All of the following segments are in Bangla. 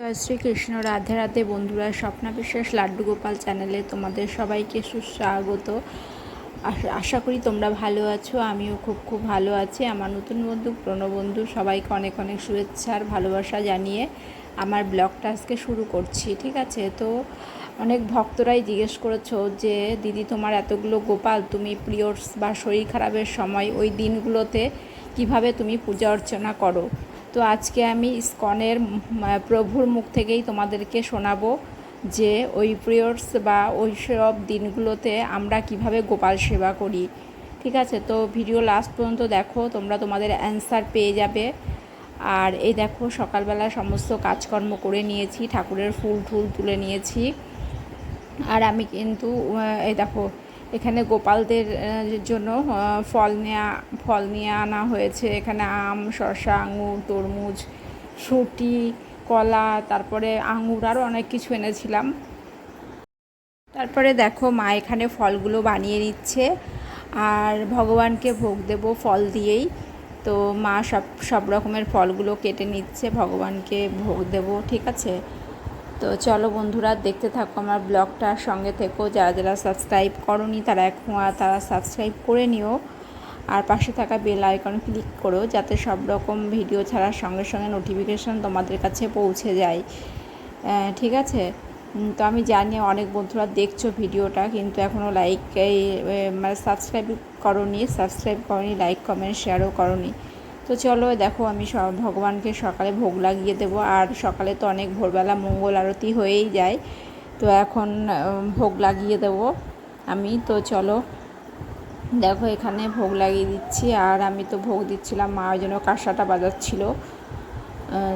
জয় শ্রীকৃষ্ণ। রাধে রাধে বন্ধুরা স্বপ্না বিশ্বাস লাড্ডু গোপাল চ্যানেলে তোমাদের সবাইকে সুস্বাগত। আশা- করি তোমরা ভালো আছো, আমিও খুব খুব ভালো আছি। আমার নতুন বন্ধু পুরনো বন্ধু, সবাইকে অনেক অনেক শুভেচ্ছা আর ভালোবাসা জানিয়ে আমার ব্লগটা আজকে শুরু করছি, ঠিক আছে? তো অনেক ভক্তরাই জিজ্ঞেস করেছ যে, দিদি, তোমার এতগুলো গোপাল, তুমি পিরিয়ডস বা শরীর খারাপের সময় ওই দিনগুলোতে কীভাবে তুমি পূজা অর্চনা করো? তো আজকে আমি ইস্কনের প্রভুর মুখ থেকেই তোমাদেরকে শোনাবো যে ওই পিরিয়ডস বা ওই সব দিনগুলোতে আমরা কীভাবে গোপাল সেবা করি। ঠিক আছে? তো ভিডিও লাস্ট পর্যন্ত দেখো, তোমরা তোমাদের অ্যান্সার পেয়ে যাবে। আর এই দেখো, সকালবেলা সমস্ত কাজকর্ম করে নিয়েছি, ঠাকুরের ফুল টুল তুলে নিয়েছি। আর আমি কিন্তু এই দেখো এখানে গোপালদের জন্য ফল নেওয়া ফল নিয়ে আনা হয়েছে। এখানে আম, শসা, আঙুর, তরমুজ, শুঁটি, কলা, তারপরে আঙুর আরও অনেক কিছু এনেছিলাম। তারপরে দেখো, মা এখানে ফলগুলো বানিয়ে নিচ্ছে। আর ভগবানকে ভোগ দেব ফল দিয়েই। তো মা সব সব রকমের ফলগুলো কেটে নিচ্ছে, ভগবানকে ভোগ দেব, ঠিক আছে? তো চলো বন্ধুরা, দেখতে থাকো আমার ব্লগটার সঙ্গে থেকো, যারা যারা সাবস্ক্রাইব করনি তারা এখন তারা সাবস্ক্রাইব করে নিও। আর পাশে থাকা বেল আইকন ক্লিক করো, যাতে সব রকম ভিডিও ছাড়ার সঙ্গে সঙ্গে নোটিফিকেশন তোমাদের কাছে পৌঁছে যায়। ঠিক আছে? তো আমি জানি অনেক বন্ধুরা দেখছ ভিডিওটা কিন্তু এখনও লাইক মানে সাবস্ক্রাইব করনি সাবস্ক্রাইব করনি লাইক কমেন্ট শেয়ারও করনি। তো চলো, দেখো, আমি ভগবানকে সকালে ভোগ লাগিয়ে দেবো। আর সকালে তো অনেক ভোরবেলা মঙ্গল আরতি হয়েই যায়। তো এখন ভোগ লাগিয়ে দেবো আমি। তো চলো, দেখো, এখানে ভোগ লাগিয়ে দিচ্ছি। আর আমি তো ভোগ দিচ্ছিলাম মা, ওই জন্য কাঁসাটা বাজাচ্ছিল।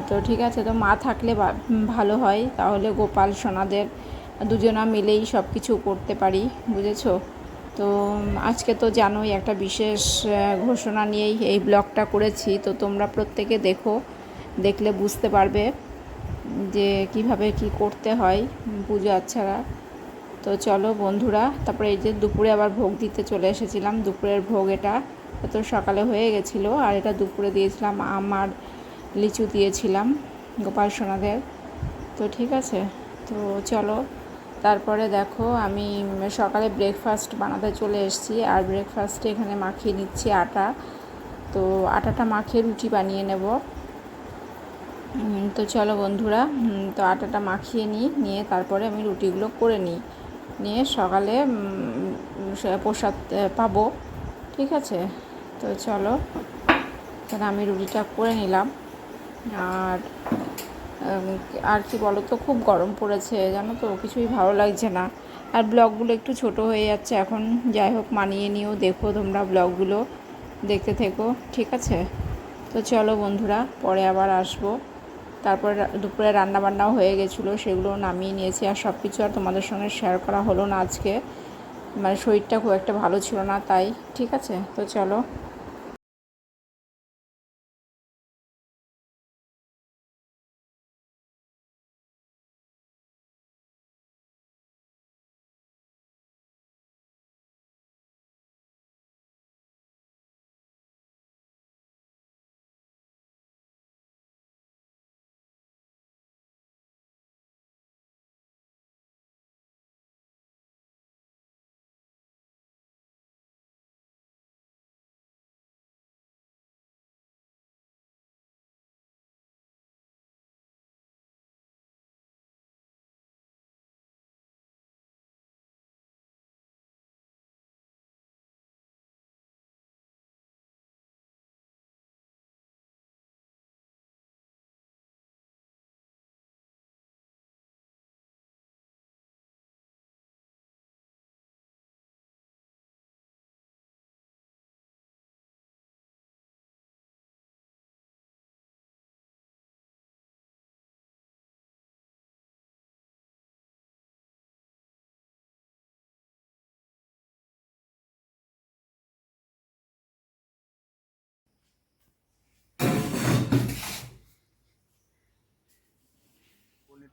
তো ঠিক আছে, তো মা থাকলে ভালো হয়। তাহলে গোপাল, সোনাদের, দুজনা মিলেই সব কিছু করতে পারি, বুঝেছ? তো আজকে তো জানোই একটা বিশেষ ঘোষণা নিয়েই এই ব্লগটা করেছি। তো তোমরা প্রত্যেকে দেখো, দেখলে বুঝতে পারবে যে কীভাবে কি করতে হয় পুজো আচ্ছারা তো চলো বন্ধুরা, তারপরে এই যে দুপুরে আবার ভোগ দিতে চলে এসেছিলাম। দুপুরের ভোগ এটা তো সকালে হয়ে গেছিল, আর এটা দুপুরে দিয়েছিলাম আম আর লিচু দিয়েছিলাম গোপাল সোনাদের। তো ঠিক আছে, তো চলো তারপরে দেখো আমি সকালে ব্রেকফাস্ট বানাতে চলে এসেছি আর ব্রেকফাস্টে এখানে মাখিয়ে নিচ্ছি আটা। তো আটাটা মাখিয়ে রুটি বানিয়ে নেব। তো চলো বন্ধুরা তো আটাটা মাখিয়ে নিই, নিয়ে তারপরে আমি রুটিগুলো করে নিই। নিয়ে সকালে প্রসাদ পাবো, ঠিক আছে? তো চলো তাহলে আমি রুটিটা করে নিলাম। আর আর কি বলো তো খুব গরম পড়েছে, জানো তো, কিছুই ভালো লাগছে না। আর ব্লগগুলো একটু ছোট হয়ে যাচ্ছে এখন। যাই হোক, মানিয়ে নিও, দেখো তোমরা ব্লগগুলো, দেখতে থেকো, ঠিক আছে? তো চলো বন্ধুরা, পরে আবার আসব। তারপর দুপুরে রান্না বান্নাও হয়ে গেছিল, সেগুলো নামিয়ে নিয়েছি। আর সব কিছু আর তোমাদের সঙ্গে শেয়ার করা হলো না আজকে। মানে শরীরটা খুব একটা ভালো ছিল না, তাই, ঠিক আছে? তো চলো।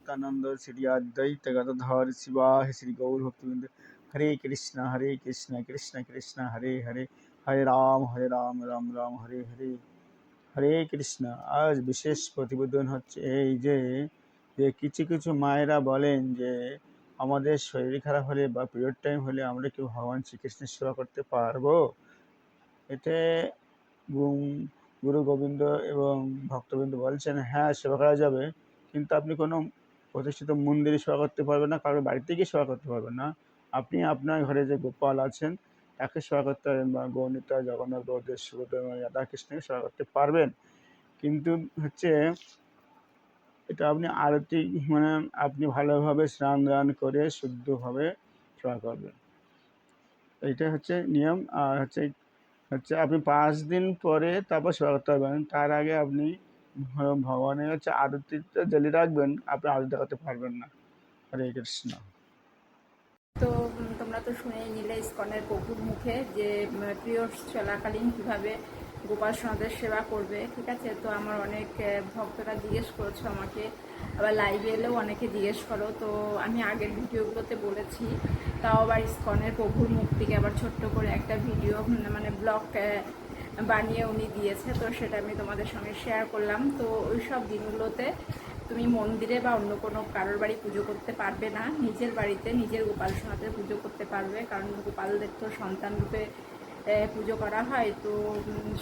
অদ্বৈতানন্দ শ্রী অদ্বৈত গদাধর শিবা শ্রী গৌর ভক্তবৃন্দ হরে কৃষ্ণ হরে কৃষ্ণ কৃষ্ণ কৃষ্ণ হরে হরে হরে রাম হরে রাম রাম রাম হরে হরে হরে কৃষ্ণ আজ বিশেষ প্রতিবেদন হচ্ছে এই যে যে কিছু কিছু মায়েরা বলেন যে, আমাদের শরীর খারাপ হলে বা পিরিয়ড টাইম হলে আমরা কি ভগবান শ্রীকৃষ্ণের সেবা করতে পারব? এতে গুরু গোবিন্দ এবং ভক্তবৃন্দ বলছেন হ্যাঁ সেবা করা যাবে। কিন্তু আপনি কোনো প্রতিষ্ঠিত মন্দিরে সেবা করতে পারবেন না, কারোর বাড়িতে গিয়ে সেবা করতে পারবেন না। আপনি আপনার ঘরে যে গোপাল আছেন, তাকে সেবা করতে পারবেন বা গৌণিতা জগন্নাথ রাধাকৃষ্ণকে সেবা করতে পারবেন। কিন্তু হচ্ছে এটা আপনি আরতি মানে আপনি ভালোভাবে স্নান দান করে শুদ্ধভাবে সেবা করবেন। এইটা হচ্ছে নিয়ম, আর হচ্ছে হচ্ছে আপনি পাঁচ দিন পরে তারপর সেবা করতে পারবেন। তার আগে আপনি ভগবানের হচ্ছে আরতিটা জ্বালিয়ে রাখবেন, আপনি আরতি করতে পারবেন না। হরে কৃষ্ণ। তো তোমরা তো শুনেই নিলে ইস্কনের প্রভুর মুখে যে প্রিয় চলাকালীন কীভাবে গোপাল সোনাদের সেবা করবে, ঠিক আছে? তো আমার অনেক ভক্তরা জিজ্ঞেস করেছ আমাকে। আবার লাইভে এলেও অনেকে জিজ্ঞেস করো। তো আমি আগের ভিডিওগুলোতে বলেছি, তাও আবার ইস্কনের প্রভুর মুখ থেকে আবার ছোট্ট করে একটা ভিডিও মানে ব্লগ বানিয়ে উনি দিয়েছে, তো সেটা আমি তোমাদের সঙ্গে শেয়ার করলাম। তো ওই সব দিনগুলোতে তুমি মন্দিরে বা অন্য কোনো কারোর বাড়ি পুজো করতে পারবে না, নিজের বাড়িতে নিজের গোপাল সোনাদের পুজো করতে পারবে, কারণ গোপালদের তো সন্তানরূপে পুজো করা হয়, তো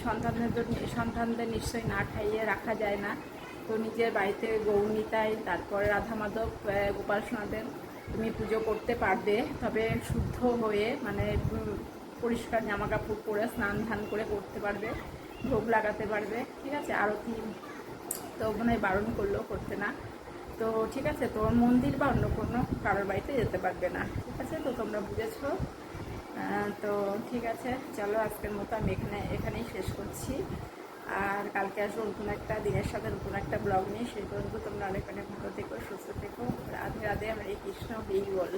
সন্তানদের তো সন্তানদের নিশ্চয়ই না খাইয়ে রাখা যায় না। তো নিজের বাড়িতে গৌনিতায় তারপরে রাধা মাধব গোপাল সোনাদের তুমি পুজো করতে পারবে। তবে শুদ্ধ হয়ে মানে পরিষ্কার জামা কাপড় পরে স্নান ধান করে করতে পারবে, ভোগ লাগাতে পারবে, ঠিক আছে? আরতি তো মনে হয় বারণ করল করতে না। তো ঠিক আছে, তো মন্দির বা অন্য কোনো কারোর বাড়িতে যেতে পারবে না, ঠিক আছে? তো তোমরা বুঝেছ। তো ঠিক আছে, চলো আজকের মতো আমি এখানে, এখানেই শেষ করছি। আর কালকে আসব নতুন একটা দিনের সাথে, নতুন একটা ব্লগ নিয়ে। সেই পর্যন্ত তোমরা অনেক অনেক ভালো থেকো, সুস্থ থেকো। রাধে রাধে, আমার এই কৃষ্ণ এই বল।